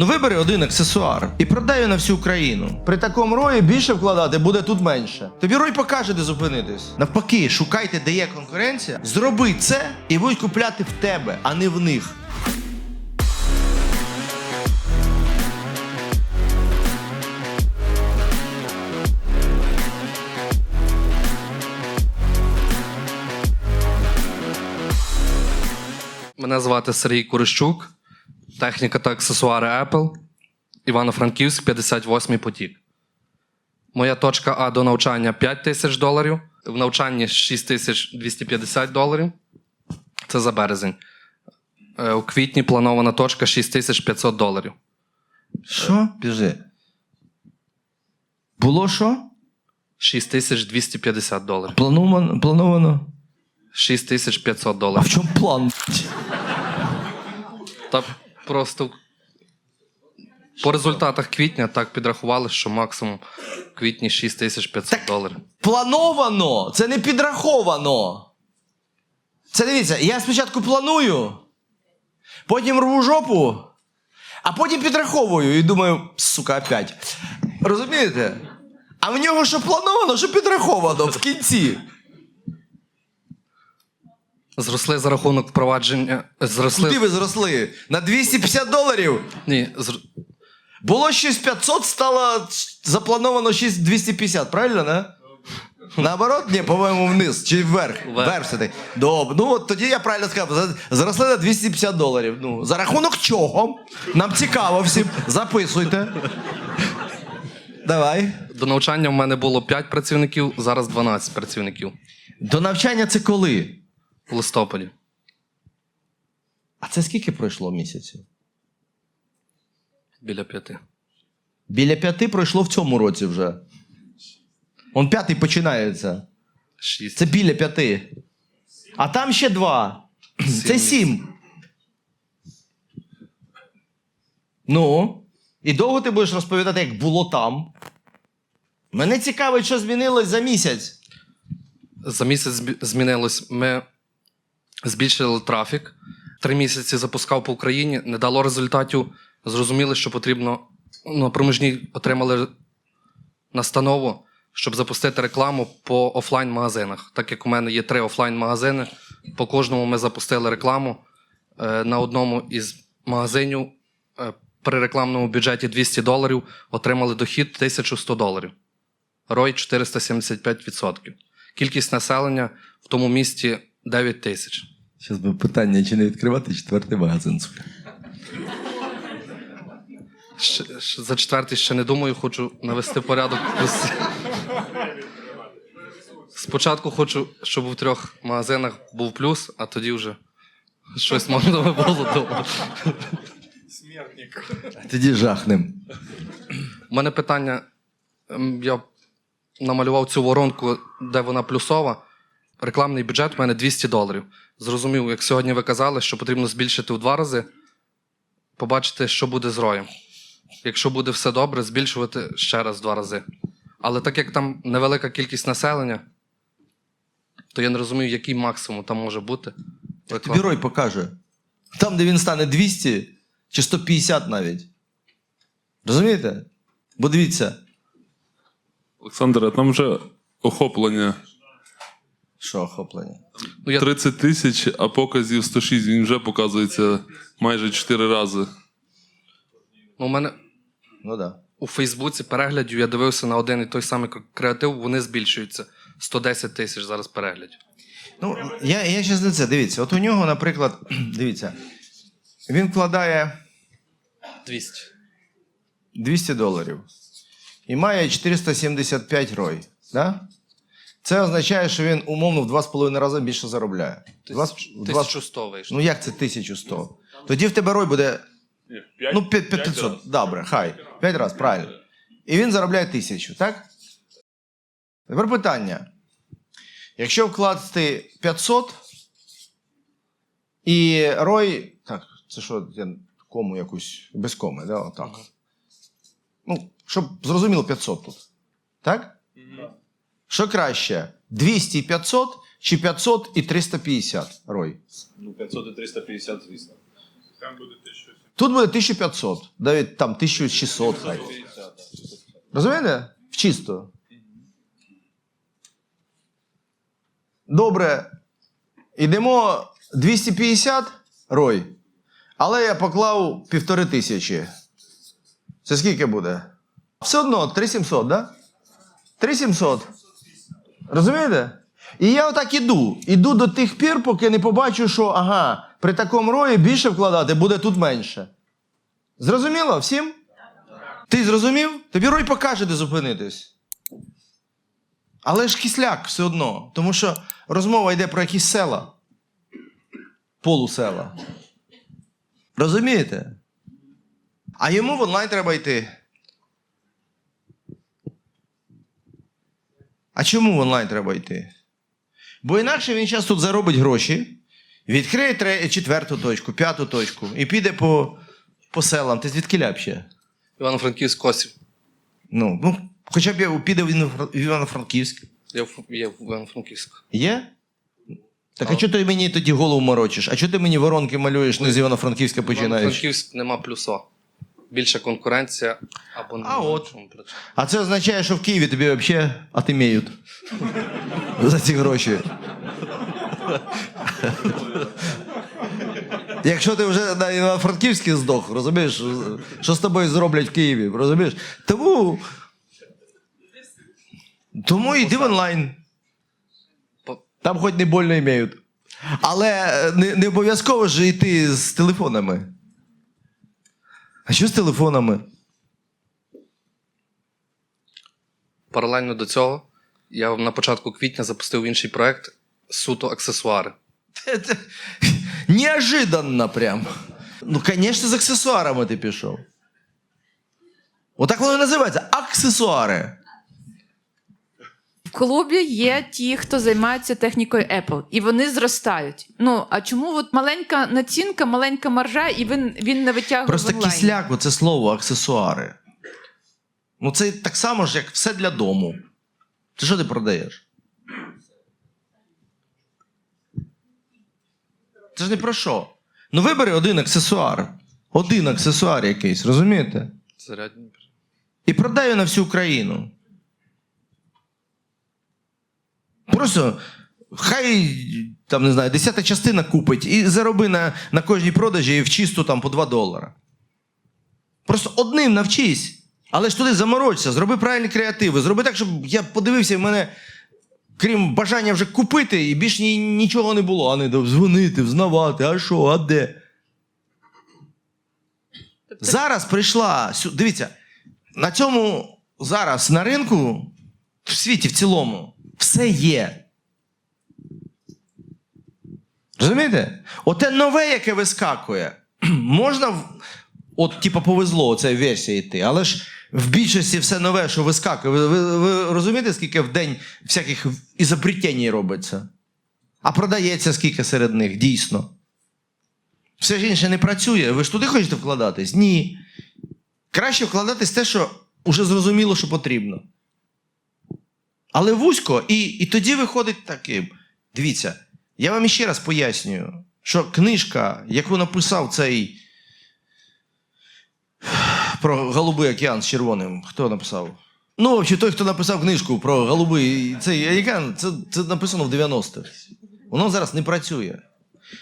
Ну вибери один аксесуар і продай його на всю Україну. При такому рої більше вкладати буде тут менше. Тобі рой покаже, де зупинитись. Навпаки, шукайте, де є конкуренція. Зроби це і будуть купляти в тебе, а не в них. Мене звати Сергій Курищук, техніка та аксесуари Apple, Івано-Франківськ, 58-й потік. Моя точка А до навчання 5 тисяч доларів, в навчанні 6250 доларів. Це за березень. Е, У квітні планована точка 6500 доларів. Що? Біжи. Було що? 6250 доларів. Плановано? плановано? 6500 А доларів. в чому план? Та просто по результатах квітня так підрахували, що максимум в квітні 6500 доларів. Плановано, це не підраховано. Це дивіться, я спочатку планую, потім рву жопу, а потім підраховую і думаю, сука, опять. Розумієте? А в нього що плановано, що підраховано в кінці. Зросли за рахунок впровадження. Зросли. Куди ви зросли? На 250 доларів? Ні, зр... Було 6500, стало заплановано 6250, правильно, не? Наоборот, ні, по-моєму, вниз чи вверх. Вверх. Вверх все-таки. Добре. Ну от тоді я правильно сказав. Зросли на 250 доларів. Ну, за рахунок чого? Нам цікаво всім. Записуйте. Давай. до навчання в мене було 5 працівників, зараз 12 працівників До навчання це коли? В листопаді. А це скільки пройшло місяців? Біля п'яти. Біля п'яти пройшло в цьому році вже. Он п'ятий починається. Шість. Це біля п'яти. А там ще два. Це сім. Ну. І довго ти будеш розповідати, як було там. Мене цікавить, що змінилось за місяць. За місяць змінилось. Ми збільшили трафік. Три місяці запускав по Україні, не дало результатів. Зрозуміли, що потрібно. Ну, проміжні отримали настанову, щоб запустити рекламу по офлайн-магазинах. Так як у мене є три офлайн-магазини, по кожному ми запустили рекламу. Е, На одному із магазинів е, при рекламному бюджеті 200 доларів отримали дохід 1100 доларів. Рой 475%. Кількість населення в тому місті 9 тисяч. Зараз би питання, чи не відкривати четвертий магазин. сука? Ще- За четвертий ще не думаю, хочу навести порядок. Спочатку хочу, щоб у трьох магазинах був плюс, а тоді вже щось можна би було думати. А тоді жахнем. У мене питання. ем, Я намалював цю воронку, де вона плюсова. Рекламний бюджет у мене 200 доларів. Зрозумів, як сьогодні ви казали, що потрібно збільшити в два рази, побачити, що буде з роєм. Якщо буде все добре, збільшувати ще раз в два рази. Але так як там невелика кількість населення, то я не розумію, який максимум там може бути. Тобі Рой покаже. Там, де він стане 200 чи 150 навіть. Розумієте? Бо дивіться. Олександр, а там вже охоплення Що охоплення? Ну, 30 тисяч, а показів 106, він вже показується майже 4 рази. ну, у мене Ну. Да. у Фейсбуці переглядів я дивився на один і той самий креатив, вони збільшуються. 110 тисяч зараз переглядів. Ну, я, я ще не це. Дивіться, от у нього, наприклад, дивіться, він вкладає 200. 200 доларів і має 475 рой. Да? Це означає, що він умовно в 2,5 рази більше заробляє. Два- в два- 1100 вийшло. Ну як це 1100? Тоді в тебе рой буде ну, 500. Добре, хай. 5 разів, правильно. І він заробляє 1000, так? Тепер питання. Якщо вкласти 500 і рой. Так, це що, я кому якусь без коми, да? Отак. Ну, щоб зрозуміло 500 тут. Так? Що краще? 200 і 500 чи 500 і 350 рой? Ну, 500 і 350, звісно. Там буде 1700. Тут буде 1500, навіть там 1600 хай. Розумієте? В чисто. Добре. Ідемо 250 рой. Але я поклав півтори тисячі. Це скільки буде? Все одно 3700, да? 3700. Розумієте? І я отак іду. Іду до тих пір, поки не побачу, що ага, при такому рої більше вкладати буде тут менше. Зрозуміло всім? Ти зрозумів? Тобі рой покаже, де зупинитись. Але ж кисляк все одно. Тому що розмова йде про якісь села. Полусела. Розумієте? А йому в онлайн треба йти. А чому в онлайн треба йти? Бо інакше він зараз тут заробить гроші, відкриє четверту точку, п'яту точку і піде по, по селам. Ти звідки ляпще? Івано-Франківськ Косів. Ну, ну, хоча б я піде в Івано- в Івано-Франківськ. Я в- є в Івано-Франківськ. Є? Так а чого ти мені тоді голову морочиш? А чого ти мені воронки малюєш, не з Івано-Франківська починаєш? Івано-Франківськ нема плюса. Більша конкуренція або не А от. А це означає, що в Києві тобі взагалі отиміють. За ці гроші. Якщо ти вже на Івано-Франківській здох, розумієш, що з тобою зроблять в Києві, розумієш? Тому. Тому йди в онлайн. Там хоч не больно імеють. Але е, не, не обов'язково ж йти з телефонами. А що з телефонами? Паралельно до цього я на початку квітня запустив інший проект суто аксесуари. Неожиданно прям. Ну, конечно, з аксесуарами ти пішов. Отак воно і називається аксесуари. В клубі є ті, хто займається технікою Apple, і вони зростають. Ну а чому от маленька націнка, маленька маржа, і він, він не витягує Просто в онлайн? кисляк, оце слово аксесуари. Ну, це так само ж, як все для дому. Ти що ти продаєш? Це ж не про що. Ну, вибери один аксесуар. Один аксесуар якийсь, розумієте? Зарядні. і продаю на всю Україну. Просто хай там не знаю, десята частина купить і зароби на, на кожній продажі в чисту там по 2 долара. Просто одним навчись. Але ж туди заморочся, зроби правильні креативи, зроби так, щоб я подивився, і в мене, крім бажання вже купити, і більш ні, нічого не було. А не дзвонити, взнавати, а що, а де? Зараз прийшла. Дивіться, на цьому зараз на ринку, в світі в цілому, все є. Розумієте? Оте нове, яке вискакує, можна, от, типу, повезло цій версії йти, але ж в більшості все нове, що вискакує. Ви, ви, ви розумієте, скільки в день всяких ізобретень робиться? А продається скільки серед них, дійсно. Все ж інше не працює. Ви ж туди хочете вкладатись? Ні. Краще вкладатись те, що вже зрозуміло, що потрібно. Але вузько, і, і тоді виходить таким. Дивіться, я вам іще раз пояснюю, що книжка, яку написав цей про голубий океан з червоним, хто написав? Ну, взагалі, той, хто написав книжку про голубий цей океан, це, це написано в 90-х. Воно зараз не працює.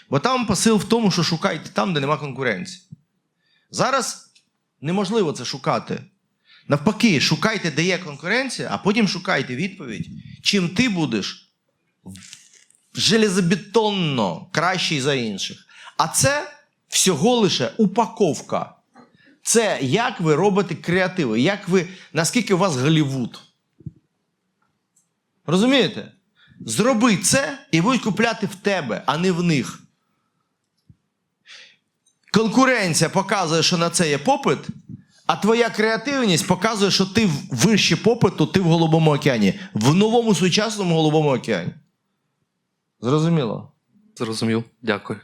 Бо там посил в тому, що шукайте там, де нема конкуренції. Зараз неможливо це шукати. Навпаки, шукайте, де є конкуренція, а потім шукайте відповідь, чим ти будеш железобетонно кращий за інших. А це всього лише упаковка. Це як ви робите креативи, як ви, наскільки у вас Голлівуд. Розумієте? Зроби це і будуть купляти в тебе, а не в них. Конкуренція показує, що на це є попит, а твоя креативність показує, що ти вище попиту, ти в Голубому океані, в новому сучасному Голубому океані. Зрозуміло? Зрозумів. Дякую.